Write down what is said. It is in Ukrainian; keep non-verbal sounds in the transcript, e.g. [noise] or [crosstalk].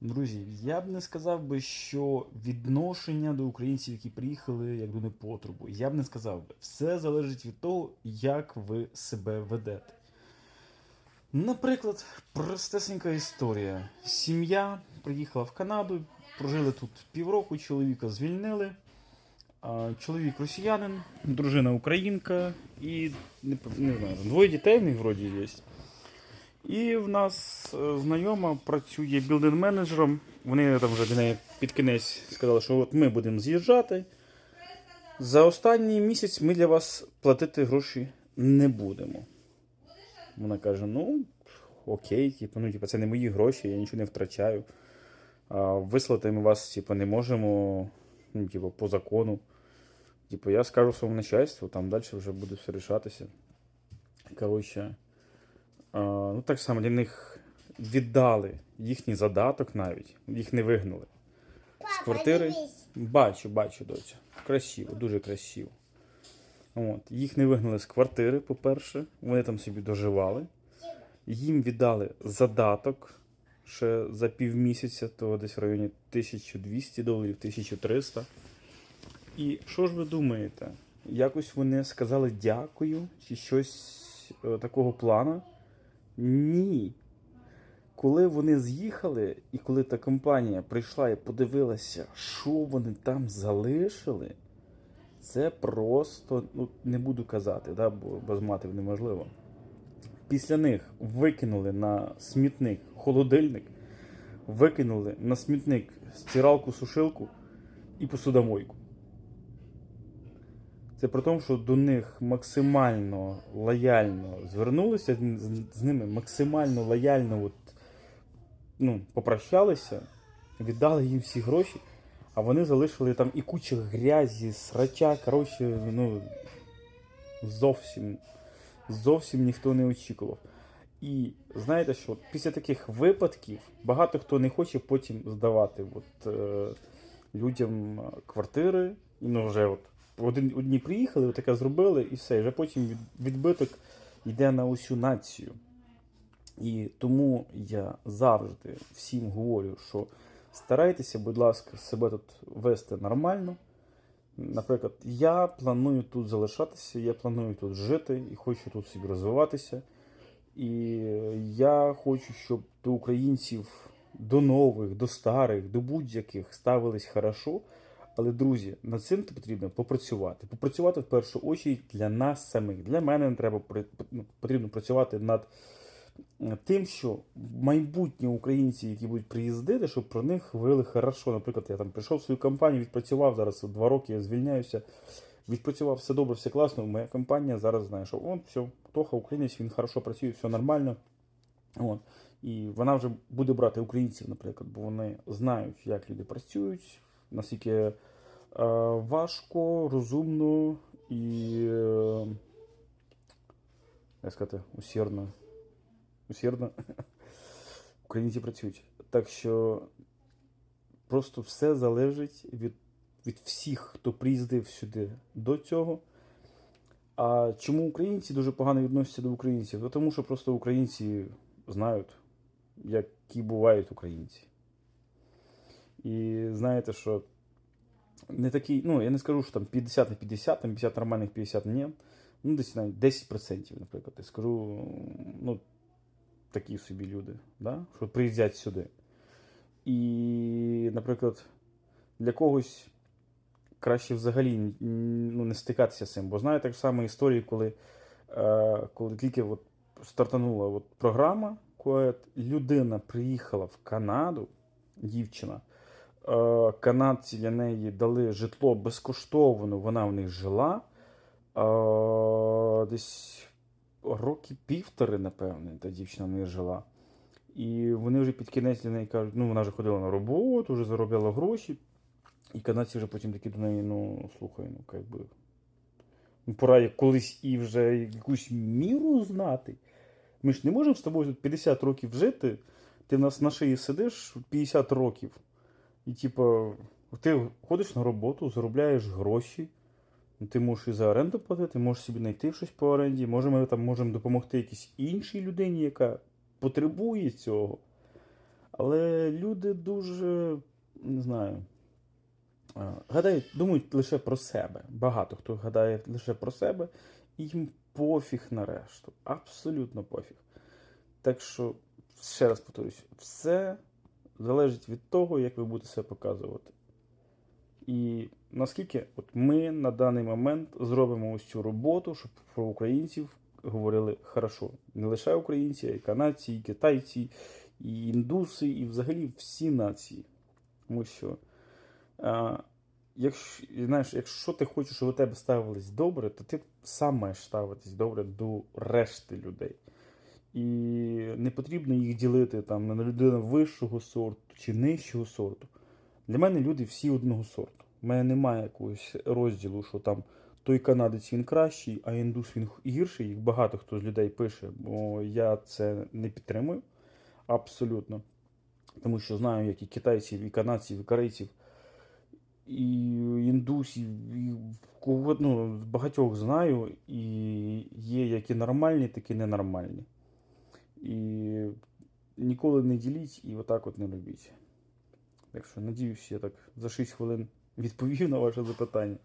Друзі, я б не сказав би, що відношення до українців, які приїхали, як до непотребу, я б не сказав би. Все залежить від того, як ви себе ведете. Наприклад, простесенька історія. Сім'я приїхала в Канаду, прожили тут півроку, чоловіка звільнили. Чоловік росіянин, дружина українка і не, не знаю, двоє дітей в них вроді є. І в нас е, знайома працює білдинг-менеджером. Вони там вже до неї під кінець сказали, що от ми будемо з'їжджати. За останній місяць ми для вас платити гроші не будемо. Вона каже: ну, окей, типу, ну, типу, це не мої гроші, я нічого не втрачаю. А вислати ми вас, типу, не можемо, ну, типу, по закону. Типу, я скажу своєму начальству, там далі вже буде все рішатися. Коротше. Ну, так само для них віддали їхній задаток навіть, їх не вигнали. З квартири. Бачу, бачу, доця. Красиво, дуже красиво. От. Їх не вигнали з квартири, по-перше, вони там собі доживали. Їм віддали задаток ще за півмісяця, то десь в районі 1200 доларів, 1300. І що ж ви думаєте? Якось вони сказали дякую чи щось е, такого плану? Ні. Коли вони з'їхали, і коли та компанія прийшла і подивилася, що вони там залишили, це просто, ну не буду казати, да, бо без матів неможливо. Після них викинули на смітник холодильник, викинули на смітник стиралку-сушилку і посудомойку. Це при тому, що до них максимально лояльно звернулися, з ними максимально лояльно от, ну, попрощалися, віддали їм всі гроші, а вони залишили там і кучу грязі, срача, коротше, ну, зовсім, зовсім ніхто не очікував. І знаєте що, після таких випадків багато хто не хоче потім здавати от, е, людям квартири, і ну вже от один, одні приїхали, таке зробили, і все. І вже потім від, відбиток йде на усю націю. І тому я завжди всім говорю, що старайтеся, будь ласка, себе тут вести нормально. Наприклад, я планую тут залишатися, я планую тут жити і хочу тут собі розвиватися. І я хочу, щоб до українців, до нових, до старих, до будь-яких ставились хорошо. Але, друзі, над цим потрібно попрацювати. Попрацювати в першу очередь для нас самих. Для мене треба ну, потрібно працювати над е, тим, що майбутні українці, які будуть приїздити, щоб про них говорили хорошо. Наприклад, я там прийшов в свою компанію, відпрацював зараз два роки, я звільняюся. Відпрацював все добре, все класно. Моя компанія зараз знає, що он все, Тоха, українець, він хорошо працює, все нормально. От. І вона вже буде брати українців, наприклад, бо вони знають, як люди працюють, наскільки е, важко, розумно і е, як сказати, усердно. Усердно [laughs] українці працюють. Так що просто все залежить від, від всіх, хто приїздив сюди до цього. А чому українці дуже погано відносяться до українців? Тому що просто українці знають, які бувають українці. І знаєте, що не такий, ну я не скажу, що там 50 на 50, там 50 нормальних, 50 ні. Ну, десь навіть 10%, наприклад. Я скажу, ну, такі собі люди, да? що приїздять сюди. І, наприклад, для когось краще взагалі ну, не стикатися з цим. Бо знаю так само історії, коли, е, коли тільки от стартанула от програма, коли людина приїхала в Канаду, дівчина. Е, канадці для неї дали житло безкоштовно, вона в них жила. Е, десь роки півтори, напевне, та дівчина в них жила. І вони вже під кінець для неї кажуть, ну вона вже ходила на роботу, вже заробляла гроші. І канадці вже потім такі до неї, ну, слухай, ну, як би. Ну, пора як колись і вже якусь міру знати. Ми ж не можемо з тобою тут 50 років жити, ти в нас на шиї сидиш 50 років. І, типу, ти ходиш на роботу, заробляєш гроші. Ти можеш і за оренду платити, можеш собі знайти щось по оренді. Може, ми там можемо допомогти якійсь іншій людині, яка потребує цього. Але люди дуже, не знаю, гадають, думають лише про себе. Багато хто гадає лише про себе, і їм пофіг на решту. Абсолютно пофіг. Так що, ще раз повторюсь, все залежить від того, як ви будете себе показувати. І наскільки от ми на даний момент зробимо ось цю роботу, щоб про українців говорили хорошо. Не лише українці, а й канадці, і китайці, і індуси, і взагалі всі нації. Тому що, а, якщо, знаєш, якщо ти хочеш, щоб у тебе ставились добре, то ти сам маєш ставитись добре до решти людей. І не потрібно їх ділити там на людину вищого сорту чи нижчого сорту. Для мене люди всі одного сорту. У мене немає якогось розділу, що там той канадець він кращий, а індус він гірший. Їх багато хто з людей пише, бо я це не підтримую абсолютно. Тому що знаю, як і китайців, і канадців, і корейців, і індусів, і ну, багатьох знаю, і є як і нормальні, так і ненормальні. І ніколи не діліть і отак от не робіть. Так що, надіюсь, я так за 6 хвилин відповів на ваше запитання.